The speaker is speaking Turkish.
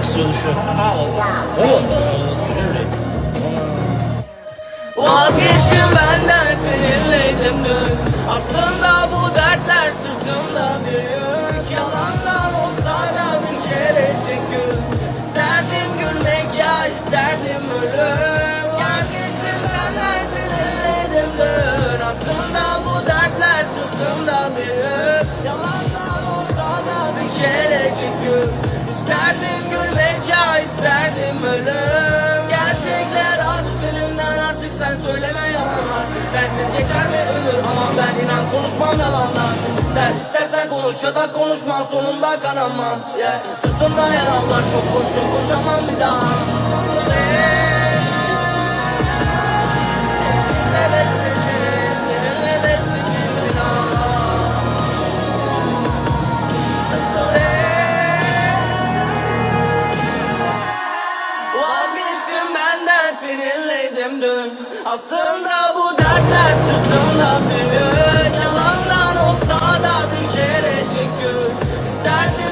şu. Yo, Oo. baby. Vazgeçtim benden seninleydim dün Aslında bu dertler sırtımda bir yük Yalandan olsa da bir kerecik gün İsterdim gülmek ya isterdim ölüm Vazgeçtim senden seninleydim dün Aslında bu dertler sırtımda bir yük Yalandan olsa da bir kerecik gün İsterdim gülmek sen söyleme yalanlar. Sensiz geçer mi ömür? Ama ben inan konuşmam yalanlar. İster istersen konuş ya da konuşma sonunda kanamam. Yeah. Sırtımda yaralar. Çok koştum koşamam bir daha ben dün. Aslında bu dertler sırtımda büyük Yalandan olsa da bir kerecik gün. İsterdim